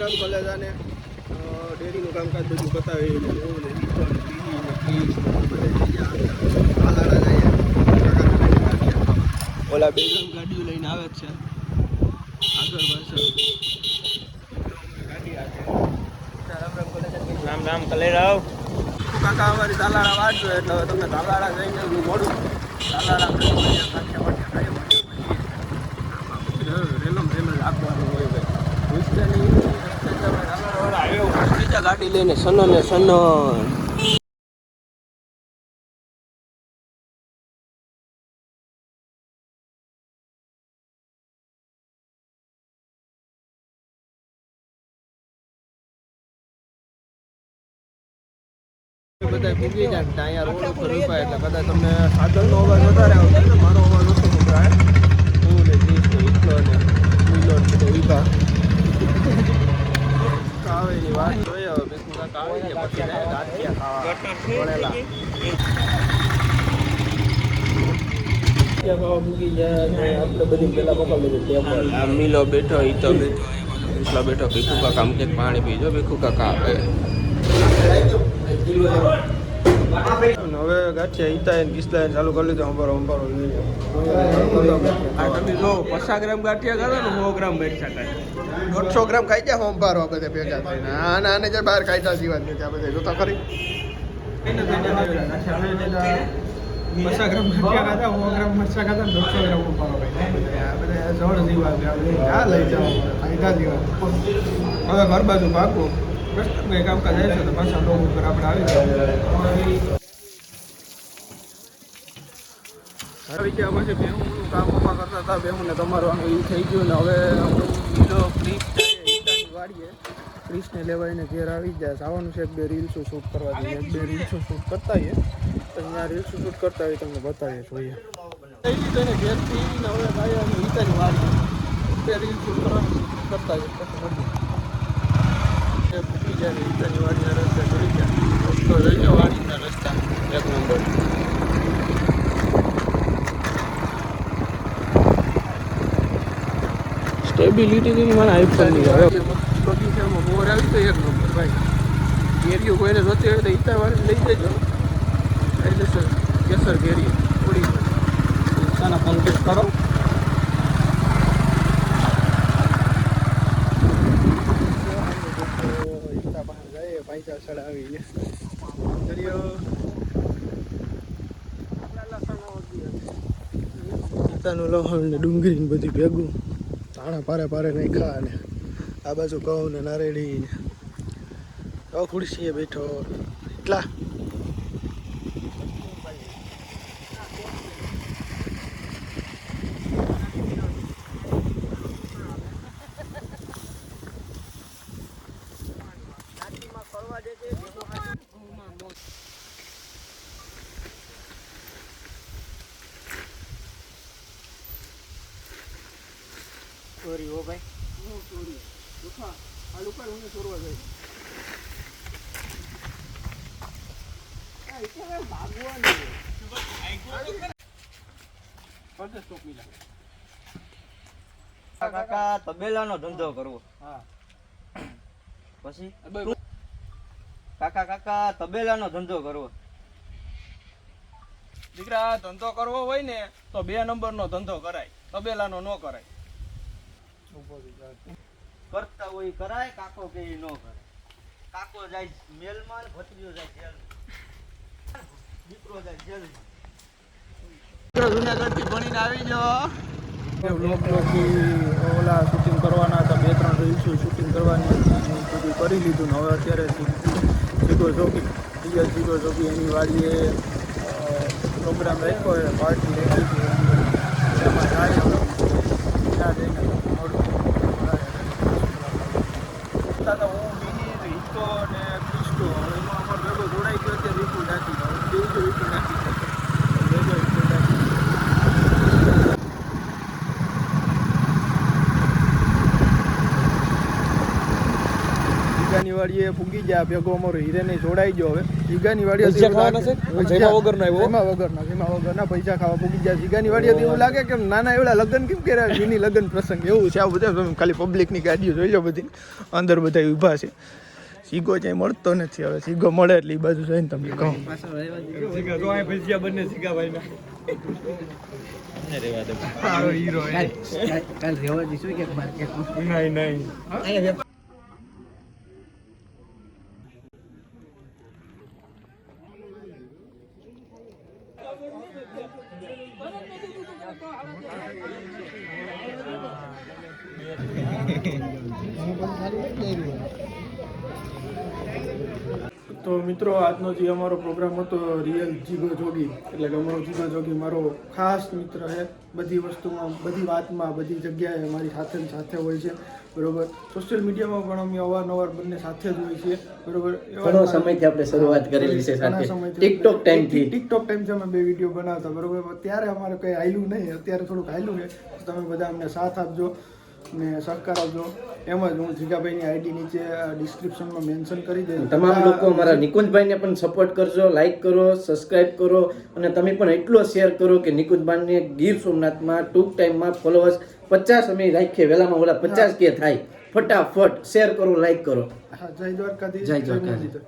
રામ કલેજાને ડેરીનું કામકાજ બધું બતાવી ઓલા બે ત્રણ ગાડીઓ લઈને આવે છે. આગળ પાછળ. રામ રામ કલેરાવ. કાકા અમારી તાલાળા વાંચો એટલે તમને તાલાળા જઈને મોડું તાલાળા આપણે મળીએ, કાઠિયા વાઠિયા ખાઈએ, મળીએ, મળીએ. રેલમ રેલમ જ આપવાનું હોય ભાઈ રસ્તાની રસ્તે જ આપણે તાલાળાવાળા આવ્યો હોય. બીજા ગાડી લઈને સનો ને સનો બધા ભૂગી જાય અહીંયા રોડ ઉપર ઊભા એટલે કદાચ તમને સાધનનો અવાજ વધારે આવશે મારો અવાજ ઓછો સંભળાય. હું ને ત્રીસ ને ઈટલો ને લીલો ને બધા ઊભા કાવેરી વાત જોઈએ હવે બેસું કાકા આવી ગયા પછી ને ગાંઠિયા ખાવા ભણેલા ગાંઠિયા ખાવા ભૂગી જાય ને આપણે બધી પેલા દીધી ટેબલ આ મિલો બેઠો, ઈ તો બેઠો, એટલા બેઠો, ભીખુ કાકા, આમ કે પાણી પીજો, ભીખુ કાકા આપે. હવે ગાંઠિયા ઈતા એને કિસ્તા ચાલુ કરી લીધો અંબારો અંબારો આ તમે જો પચાસ ગ્રામ ગાંઠિયા ખાધો ને સો ગ્રામ બેઠા ખાય દોઢસો ગ્રામ ખાઈ જાય અંબારો આ બધા ભેગા થઈને. આને આને જે બહાર કાઢ્યા સિવાય નથી આ બધા. જોતા ખરી? પચાસ ગ્રામ ગાંઠિયા ખાધા સો ગ્રામ મરચા ખાધા દોઢસો ગ્રામ અંબારો ખાઈ બધા જળ જીવા આ લઈ જાઓ ફાયદા જીવા. હવે ઘર બાજુ પાકું બસ કંઈ કામકાજ જાય છે તો પાછા લોકો ઉપર આપણે આવી જાય આવી ગયા પછી બેહુંનું કામ પપ્પા કરતા હતા, બેહુંને તમારું આનું એ થઈ ગયું ને હવે આપણું બીજો ક્રિસ વાડીએ ક્રિસને લેવાઈને ઘેર આવી જાય. આવવાનું છે એક બે રીલ્સો શૂટ કરવા જઈએ. એક બે રીલ્સો શૂટ કરતા હોઈએ અહીંયા રીલ્સો શૂટ કરતા હોય તમને બતાવીએ, જોઈએ. થઈ ગયું ઘેરથી હવે ભાઈ શૂટ કરવાનું કરતા હોઈએ એ જાય વાડીના રસ્તા એક નંબર સ્ટેબિલિટી ની મને આઈફોનની હવે બગીચામાં મોર આવી તો એક નંબર ભાઈ કેરીઓ કોઈને જોતી હોય તો ઈતા વાળી લઈ જજો એટલે સર કેસર કેરી થોડી સાના કોન્ટેક્ટ કરો ઈતા પાસે જાય પૈસા ચડાવી દરિયો ઈતાનું લહણ ને ડુંગળી ને બધી ભેગું તાણા પારે પારે નહીં ખા ને આ બાજુ ઘઉં ને નારેડી ને. ખુરશીએ બેઠો. એટલા. સોરી હો ભાઈ. આ લુકા હું ચોરવા જાય કાકા તબેલાનો ધંધો કરવો. હા. પછી? કાકા કાકા તબેલાનો ધંધો કરવો. દીકરા ધંધો કરવો હોય ને તો બે નંબરનો ધંધો કરાય. તબેલાનો ન કરાય. કરતા હોય કરાય કાકો કે ન કરે કાકો જાય મેલમાં ભત્રીઓ ભત્રીજો જાય જેલ દીકરો જાય જેલ જુનાગઢથી ભણીને આવી ગયો. બ્લોગથી ઓલા શૂટિંગ કરવાના હતા બે ત્રણ રીલ્સો શૂટિંગ કરવાની બધું કરી લીધું ને હવે અત્યારે જીગો ડીએલ જીગો જોગી એની વાડીએ પ્રોગ્રામ રાખ્યો પાર્ટી રાખી હતી એમાં ત્યાં જઈને હું હિતો અને ક્રિસ્ટો એમાં અમારો ભેગો જોડાઈ ગયો ત્યાં વિપુલ નાખી દો બીજું વિપુલ નાખી દો ભેગો વિપુલ નાખી દો. જીગાની વાડીએ ફૂગી જાય ભેગો અમારો હીરેને જોડાઈ ગયો હવે. જીગાની વાડીએ પૈસા ખાવાના છે? જેમાં વગરના આવ્યો? જેમાં વગરના જેમાં વગરના પૈસા ખાવા ફૂગી જાય જીગાની વાડીએ એવું લાગે કે નાના એવડા લગ્ન કેમ કર્યા? એની લગ્ન પ્રસંગ એવું છે. આ બધા તમે ખાલી પબ્લિકની ગાડીઓ જોઈ લો બધી. અંદર બધા ઊભા છે. સીગો ક્યાંય મળતો નથી હવે. સીગો મળે એટલે એ બાજુ જઈને તમને કહું. સિગા બંને સિગા ભાઈના. કાલ રહેવા દઈશું કે માર્કેટમાં? નહીં નહીં. હું પણ ખાલી તો મિત્રો આજનો જે અમારો પ્રોગ્રામ હતો રિયલ જીગો જોગી એટલે કે અમારો જીગો જોગી મારો ખાસ મિત્ર છે. બધી વસ્તુમાં બધી વાતમાં બધી જગ્યાએ મારી સાથે સાથે હોય છે. બરોબર? સોશિયલ મીડિયામાં પણ અમે અવારનવાર બંને સાથે જ હોય છીએ. બરોબર? ઘણો સમયથી આપણે શરૂઆત કરેલી છે સાથે. ટિકટોક ટાઈમથી ટિકટોક ટાઈમથી અમે બે વીડિયો બનાવતા બરોબર? ત્યારે અમારે કંઈ આયલું નહીં અત્યારે થોડુંક આયલું છે. તમે બધા અમને સાથ આપજો. ને સહકાર આપજો એમ જ હું જીગાભાઈની આઈડી નીચે ડિસ્ક્રિપ્શનમાં મેન્શન કરી દઈશ. તમામ લોકો અમારા નિકુંજભાઈને પણ સપોર્ટ કરજો લાઇક કરો સબસ્ક્રાઇબ કરો અને તમે પણ એટલો શેર કરો કે નિકુંજભાઈને ગીર સોમનાથમાં ટૂંક ટાઈમમાં ફોલોવર્સ પચાસ અમે રાખીએ વહેલામાં ઓલા પચાસ કે થાય. ફટાફટ શેર કરો લાઈક કરો. હા જય દ્વારકાધીશ. જય દ્વારકાધીશ.